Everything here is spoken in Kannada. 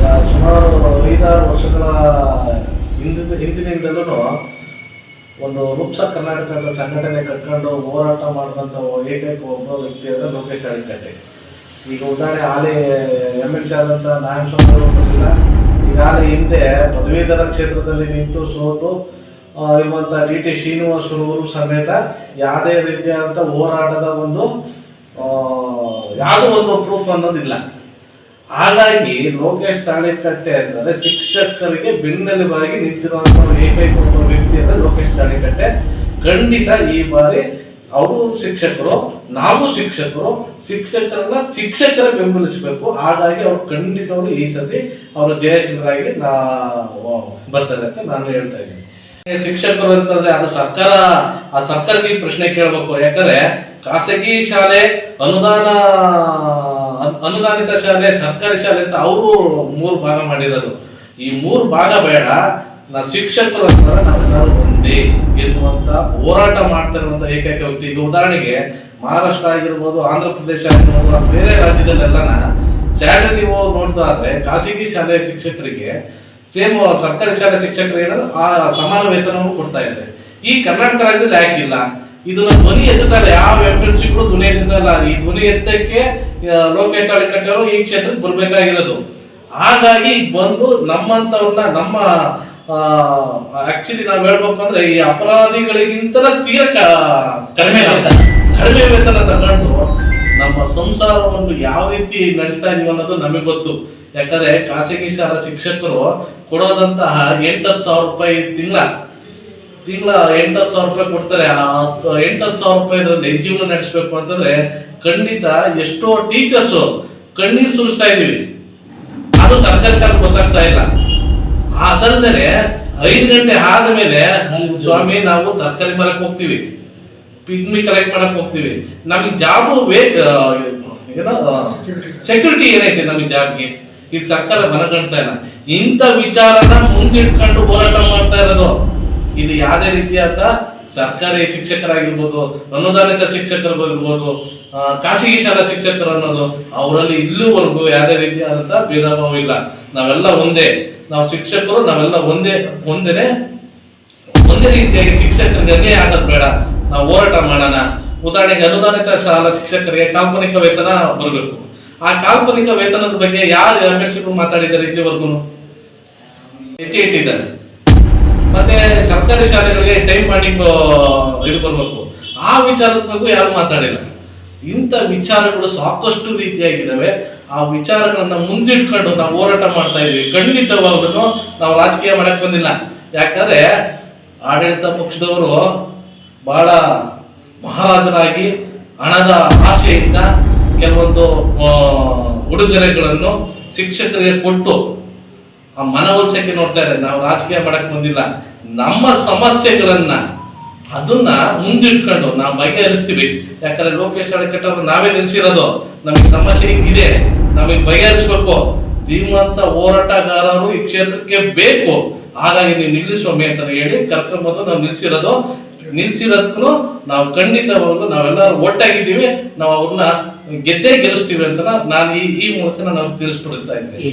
ಸುಮಾರು ಐದಾರು ವರ್ಷಗಳ ಹಿಂದಿನ ಹಿಂದಿನಿಂದಲೂ ಒಂದು ರೂಪ್ಸ ಕರ್ನಾಟಕದ ಸಂಘಟನೆ ಕಟ್ಕೊಂಡು ಹೋರಾಟ ಮಾಡಿದಂಥ ಏಕೈಕ ಒಬ್ಬ ವ್ಯಕ್ತಿ ಅಂದರೆ ಲೋಕೇಶ್ ಅಳಿಕಟ್ಟೆ ಈಗ ಉದಾಹರಣೆ ಹಾಲಿ ಎಂ ಎಲ್ ಸಿ ಆದಂಥ ನಾರಾಯಣ ಸ್ವಾಮಿ ಅವರು ಈಗ ಹಾಲಿ ಹಿಂದೆ ಪದವೀಧರ ಕ್ಷೇತ್ರದಲ್ಲಿ ನಿಂತು ಸೋತು ಇರುವಂಥ ಡಿ ಟಿ ಶ್ರೀನಿವಾಸರವರು ಸಮೇತ ಯಾವುದೇ ರೀತಿಯಾದಂಥ ಹೋರಾಟದ ಒಂದು ಯಾವುದೋ ಒಂದು ಪ್ರೂಫ್ ಅನ್ನೋದಿಲ್ಲ. ಹಾಗಾಗಿ ಲೋಕೇಶ್ ತಾಳಿಕಟ್ಟೆ ಅಂತಂದ್ರೆ ಶಿಕ್ಷಕರಿಗೆ ಬೆನ್ನೆಲುಬಾಗಿ ನಿಂತಿರುವಂತಹ ಏಕೈಕ ಒಬ್ಬ ವ್ಯಕ್ತಿ ಅಂದ್ರೆ ಲೋಕೇಶ್ ತಾಳಿಕಟ್ಟೆ ಖಂಡಿತ ಈ ಬಾರಿ ಅವರು ಶಿಕ್ಷಕರು, ನಾವು ಶಿಕ್ಷಕರು, ಶಿಕ್ಷಕರನ್ನ ಶಿಕ್ಷಕರ ಬೆಂಬಲಿಸಬೇಕು. ಹಾಗಾಗಿ ಅವ್ರು ಅವರು ಈ ಸತಿ ಅವರು ಜಯಶೀಲರಾಗಿ ನಾ ಬರ್ತಾರೆ ಅಂತ ನಾನು ಹೇಳ್ತಾ ಇದ್ದೀನಿ. ಶಿಕ್ಷಕರು ಅಂತಂದ್ರೆ ಅದು ಸರ್ಕಾರ, ಆ ಸರ್ಕಾರಕ್ಕೆ ಪ್ರಶ್ನೆ ಕೇಳಬೇಕು. ಯಾಕಂದ್ರೆ ಖಾಸಗಿ ಶಾಲೆ ಅನುದಾನ ಅನ್- ಅನುದಾನಿತ ಶಾಲೆ, ಸರ್ಕಾರಿ ಶಾಲೆ ಅಂತ ಅವರು ಮೂರು ಭಾಗ ಮಾಡಿರೋದು. ಈ ಮೂರು ಭಾಗ ಬೇಡ. ನಾ ಶಿಕ್ಷಕರು ನಾವೆಲ್ಲರೂ ಒಂದೇ ಎನ್ನುವಂತ ಹೋರಾಟ ಮಾಡ್ತಾ ಇರುವಂತ ಏಕೈಕ ವ್ಯಕ್ತಿ. ಈಗ ಉದಾಹರಣೆಗೆ ಮಹಾರಾಷ್ಟ್ರ ಆಗಿರ್ಬೋದು, ಆಂಧ್ರ ಪ್ರದೇಶ ಆಗಿರ್ಬೋದು ಬೇರೆ ರಾಜ್ಯದಲ್ಲೆಲ್ಲನ ಶಾಲೆ ನೀವು ನೋಡ್ದಾದ್ರೆ ಖಾಸಗಿ ಶಾಲೆಯ ಶಿಕ್ಷಕರಿಗೆ ಸೇಮ್ ಸರ್ಕಾರಿ ಶಾಲೆ ಶಿಕ್ಷಕರು ಆ ಸಮಾನ ವೇತನವನ್ನು ಕೊಡ್ತಾ ಇದ್ದಾರೆ. ಈ ಕರ್ನಾಟಕ ರಾಜ್ಯದಲ್ಲಿ ಯಾಕಿಲ್ಲ? ಇದನ್ನ ಧ್ವನಿ ಎತ್ತುತ್ತಾರೆ ಯಾವ ಎಂ ಧ್ವನಿ ಎತ್ತಕ್ಕೆ ಲೋಕೇಶ್ ಈ ಕ್ಷೇತ್ರಕ್ಕೆ ಬರಬೇಕಾಗಿರೋದು ಹಾಗಾಗಿ ಬಂದು ನಮ್ಮಂತವ್ರನ್ನ ನಮ್ಮ ಆಕ್ಚುಲಿ ನಾವ್ ಹೇಳ್ಬೇಕು ಅಂದ್ರೆ ಈ ಅಪರಾಧಿಗಳಿಗಿಂತ ತೀರ ಕಡಿಮೆ. ಕಡಿಮೆ ವೇತನ ತಗೊಂಡು ನಮ್ಮ ಸಂಸಾರವನ್ನು ಯಾವ ರೀತಿ ನಡೆಸ್ತಾ ಇದೀವಿ ಅನ್ನೋದು ನಮಗೆ ಗೊತ್ತು ಯಾಕಂದ್ರೆ ಖಾಸಗಿ ಶಾಲಾ ಶಿಕ್ಷಕರು ಕೊಡೋದಂತಹ ಎಂಟತ್ತು ಸಾವಿರ ರೂಪಾಯಿ ತಿಂಗಳ ತಿಂಗಳ ಎಂಟತ್ತು ಸಾವಿರ ರೂಪಾಯಿ ಕೊಡ್ತಾರೆ. ಎಂಟು ಹತ್ತು ಸಾವಿರ ರೂಪಾಯಿ ಜೀವನ ನಡೆಸಬೇಕು ಅಂತಂದ್ರೆ ಖಂಡಿತ ಎಷ್ಟೋ ಟೀಚರ್ಸ್ ಕಣ್ಣೀರು ಸುರಿಸ್ತಾ ಇದೀವಿ ಅದು ಸರ್ಕಾರಕ್ಕೆ ಗೊತ್ತಾಗ್ತಾ ಇಲ್ಲ. ಅದಲ್ಲದೆ ಐದು ಗಂಟೆ ಆದ್ಮೇಲೆ ಸ್ವಾಮಿ ನಾವು ತರಕಾರಿ ಮಾರಕ್ ಹೋಗ್ತೀವಿ. ಪಿಗ್ಮಿ ಕಲೆಕ್ಟ್ ಮಾಡಕ್ ಹೋಗ್ತೀವಿ. ನಮಗೆ ಜಾಬ್ ವೇ ಏನೋ ಸೆಕ್ಯೂರಿಟಿ ಏನೈತೆ ನಮಗೆ ಜಾಬ್ಗೆ? ಇದು ಸರ್ಕಾರ ಮನಗಣ್ತಾ ಇಲ್ಲ. ಇಂಥ ವಿಚಾರನ ಮುಂದಿಟ್ಕೊಂಡು ಹೋರಾಟ ಮಾಡ್ತಾ ಇರೋದು. ಇಲ್ಲಿ ಯಾವುದೇ ರೀತಿಯಾದ ಸರ್ಕಾರಿ ಶಿಕ್ಷಕರಾಗಿರ್ಬೋದು, ಅನುದಾನಿತ ಶಿಕ್ಷಕರು ಬರ್ಬೋದು ಖಾಸಗಿ ಶಾಲಾ ಶಿಕ್ಷಕರು ಅನ್ನೋದು ಅವರಲ್ಲಿ ಇಲ್ಲಿವರೆಗೂ ಯಾವುದೇ ರೀತಿಯಾದಂಥ ಭೇದ ಭಾವ ಇಲ್ಲ. ನಾವೆಲ್ಲ ಒಂದೇ. ನಾವು ಶಿಕ್ಷಕರು, ನಾವೆಲ್ಲ ಒಂದೇ ಒಂದೇ ಒಂದೇ ರೀತಿಯಾಗಿ ಶಿಕ್ಷಕರಿಗೆ ಆಗೋದು ಬೇಡ. ನಾವು ಹೋರಾಟ ಮಾಡೋಣ. ಉದಾಹರಣೆಗೆ ಅನುದಾನಿತ ಶಾಲಾ ಶಿಕ್ಷಕರಿಗೆ ಕಾಲ್ಪನಿಕ ವೇತನ ಬರಬೇಕು. ಆ ಕಾಲ್ಪನಿಕ ವೇತನದ ಬಗ್ಗೆ ಯಾರು ಎಂ ಎಲ್ ಮಾತಾಡಿದ್ದಾರೆ ಇಲ್ಲಿವರೆಗೂ? ಹೆಚ್ಚು ಇಟ್ಟಿದ್ದಾರೆ ಮತ್ತೆ ಸರ್ಕಾರಿ ಶಾಲೆಗಳಿಗೆ ಟೈಮ್ ಮಾಡಿಂಗ್ ಇದು ಬರಬೇಕು. ಆ ವಿಚಾರದ ಬಗ್ಗೆ ಯಾರು ಮಾತಾಡಿಲ್ಲ. ಇಂಥ ವಿಚಾರಗಳು ಸಾಕಷ್ಟು ರೀತಿಯಾಗಿದ್ದಾವೆ. ಆ ವಿಚಾರಗಳನ್ನ ಮುಂದಿಟ್ಕೊಂಡು ನಾವು ಹೋರಾಟ ಮಾಡ್ತಾ ಇದ್ವಿ. ಖಂಡಿತವಾಗ್ಲೂ ನಾವು ರಾಜಕೀಯ ಮಾಡಕ್ ಬಂದಿಲ್ಲ. ಯಾಕಂದ್ರೆ ಆಡಳಿತ ಪಕ್ಷದವರು ಬಹಳ ಮಹಾರಾಜರಾಗಿ ಹಣದ ಆಶೆಯಿಂದ ಕೆಲವೊಂದು ಉಡುಗೊರೆಗಳನ್ನು ಶಿಕ್ಷಕರಿಗೆ ಕೊಟ್ಟು ಆ ಮನವೊಲಿಸಕ್ಕೆ ನೋಡ್ತಾರೆ ನಾವು ರಾಜಕೀಯ ಮಾಡಕ್ಕೆ ಬಂದಿಲ್ಲ. ನಮ್ಮ ಸಮಸ್ಯೆಗಳನ್ನ ಅದನ್ನ ಮುಂದಿಟ್ಕೊಂಡು ನಾವು ಬಗೆಹರಿಸ್ತೀವಿ. ಯಾಕಂದ್ರೆ ಲೋಕೇಶ್ ಅಡಿಕಟ್ಟವ್ರು ನಾವೇ ನಿಲ್ಸಿರೋದು. ನಮಗೆ ಸಮಸ್ಯೆ ಹಿಂಗಿದೆ. ನಮಗೆ ಬಗೆಹರಿಸ್ಬೇಕು. ಧೀಮಂತ ಹೋರಾಟಗಾರರು ಈ ಕ್ಷೇತ್ರಕ್ಕೆ ಬೇಕು. ಹಾಗಾಗಿ ನೀವು ನಿಲ್ಲಿಸ್ವಾಮಿ ಅಂತ ಹೇಳಿ ಕರ್ಕೊಂಡ್ಬಂದು ನಾವು ನಿಲ್ಸಿರೋದು. ನಿಲ್ಸಿರೋದಕ್ಕೂ ನಾವು ಖಂಡಿತವಾಗ್ಲು ನಾವೆಲ್ಲರೂ ಒಟ್ಟಾಗಿದ್ದೀವಿ. ನಾವು ಅವ್ರನ್ನ ಗೆದ್ದೇ ಗೆಲ್ಲಿಸ್ತೀವಿ ಅಂತ ನಾನು ಈ ಈ ಮೂಲಕ ನಾನು ತಿಳಿಸ್ಪಡಿಸ್ತಾ ಇದ್ದೀನಿ.